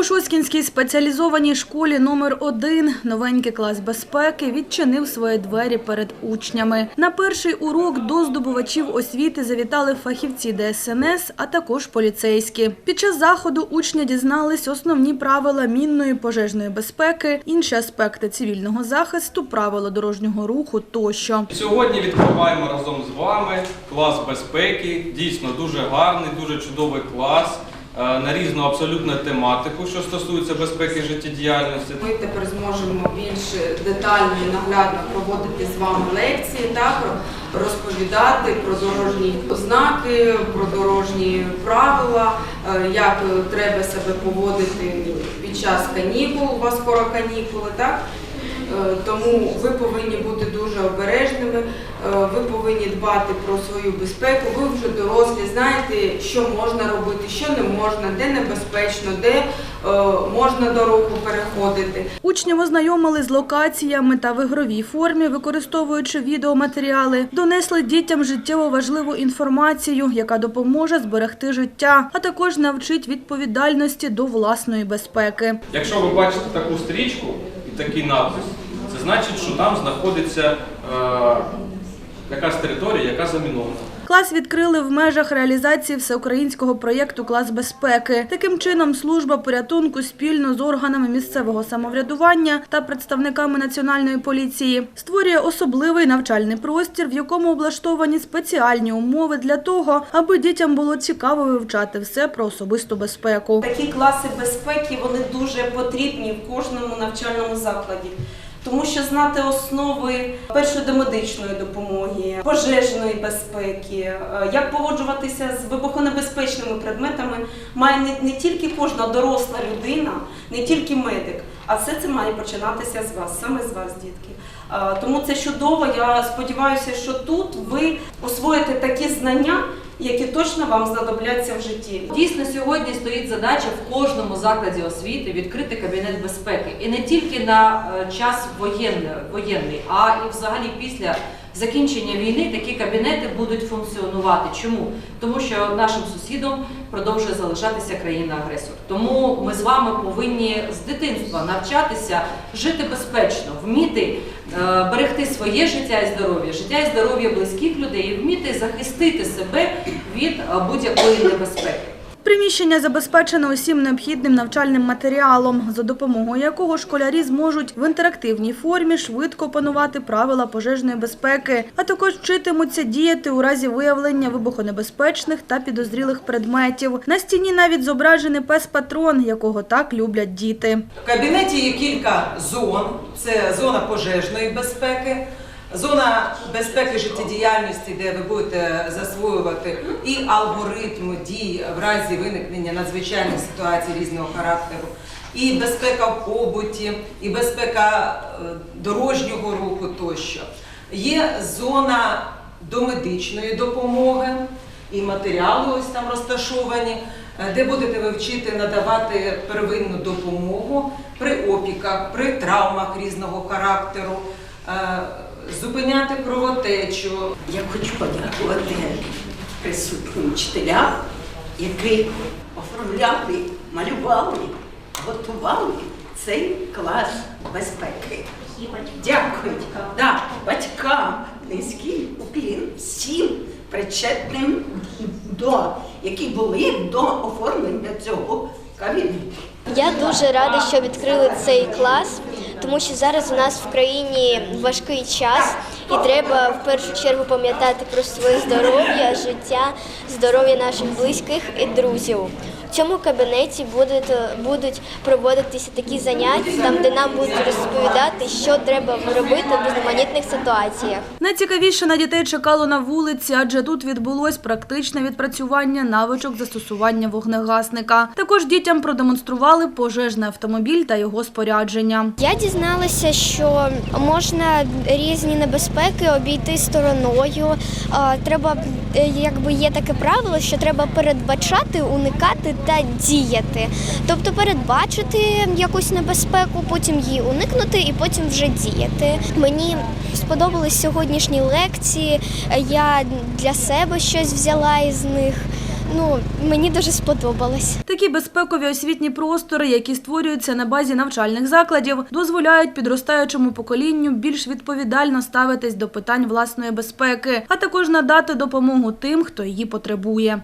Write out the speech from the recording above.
У Шоскінській спеціалізованій школі номер 1 новенький клас безпеки відчинив свої двері перед учнями. На перший урок до здобувачів освіти завітали фахівці ДСНС, а також поліцейські. Під час заходу учні дізнались основні правила мінної пожежної безпеки, інші аспекти цивільного захисту, правила дорожнього руху тощо. Сьогодні відкриваємо разом з вами клас безпеки. Дійсно дуже гарний, дуже чудовий клас на різну абсолютно тематику, що стосується безпеки життєдіяльності. Ми тепер зможемо більш детально і наглядно проводити з вами лекції, так, розповідати про дорожні ознаки, про дорожні правила, е, як треба себе поводити під час канікул, у вас скоро канікули, так? Е, Тому ви повинні бути дуже обережними, е, ви повинні дбати про свою безпеку. Ви вже дорослі, знаєте, що можна робити, що не можна, де небезпечно, де е, можна дорогу переходити. Учнів ознайомили з локаціями та в ігровій формі, використовуючи відеоматеріали, донесли дітям життєво важливу інформацію, яка допоможе зберегти життя, а також навчить відповідальності до власної безпеки. Якщо ви бачите таку стрічку такий надпис, це значить, що там знаходиться е, якась територія, яка замінована. Клас відкрили в межах реалізації всеукраїнського проєкту Клас безпеки. Таким чином, служба порятунку спільно з органами місцевого самоврядування та представниками національної поліції створює особливий навчальний простір, в якому облаштовані спеціальні умови для того, аби дітям було цікаво вивчати все про особисту безпеку. Такі класи безпеки вони дуже потрібні в кожному навчальному закладі. Тому що знати основи першої домедичної допомоги, пожежної безпеки, е, як поводжуватися з вибухонебезпечними предметами, має не, тільки кожна доросла людина, не тільки медик, а все це має починатися з вас, саме з вас, дітки. Е, Тому це чудово. Я сподіваюся, що тут ви освоїте такі знання, які точно вам знадобляться в житті. Дійсно, сьогодні стоїть задача в кожному закладі освіти відкрити кабінет безпеки. І не тільки на е, час воєнний, а і взагалі після закінчення війни такі кабінети будуть функціонувати. Чому? Тому що нашим сусідом продовжує залишатися країна-агресор. Тому ми з вами повинні з дитинства навчатися жити безпечно, вміти е, берегти своє життя і здоров'я, життя і здоров'я близьких людей, і вміти захистити себе від е, будь-якої небезпеки. Приміщення забезпечено усім необхідним навчальним матеріалом, за допомогою якого школярі зможуть в інтерактивній формі швидко опанувати правила пожежної безпеки, а також вчитимуться діяти у разі виявлення вибухонебезпечних та підозрілих предметів. На стіні навіть зображений пес-патрон, якого так люблять діти. В кабінеті є кілька зон. Це зона пожежної безпеки, зона безпеки життєдіяльності, де ви будете засвоювати і алгоритм дій в разі виникнення надзвичайних ситуацій різного характеру, і безпека в побуті, і безпека е, дорожнього руху тощо. Є зона домедичної допомоги, і матеріали ось там розташовані, е, де будете ви вчити надавати первинну допомогу при опіках, при травмах різного характеру, е, зупиняти кровотечу. Я хочу подякувати присутнім вчителям, які оформляли, малювали, готували цей клас безпеки. Дякую да, батькам, низький уклін всім причетним до, які були до оформлення цього кабінету. Я дуже рада, що відкрили цей клас, тому що зараз у нас в країні важкий час, і треба в першу чергу пам'ятати про своє здоров'я, життя, здоров'я наших близьких і друзів. В цьому кабінеті будуть, будуть проводитися такі заняття, там де нам будуть розповідати, що треба робити в різноманітних ситуаціях. Найцікавіше на дітей чекало на вулиці, адже тут відбулось практичне відпрацювання навичок застосування вогнегасника. Також дітям продемонстрували пожежний автомобіль та його спорядження. Я дізналася, що можна різні небезпеки обійти стороною. Треба, е, якби є таке правило, що треба передбачати, уникати та діяти. Тобто передбачити якусь небезпеку, потім її уникнути і потім вже діяти. Мені сподобались сьогоднішні лекції. Я для себе щось взяла із них. Ну, мені дуже сподобалось. Такі безпекові освітні простори, які створюються на базі навчальних закладів, дозволяють підростаючому поколінню більш відповідально ставитись до питань власної безпеки, а також надати допомогу тим, хто її потребує.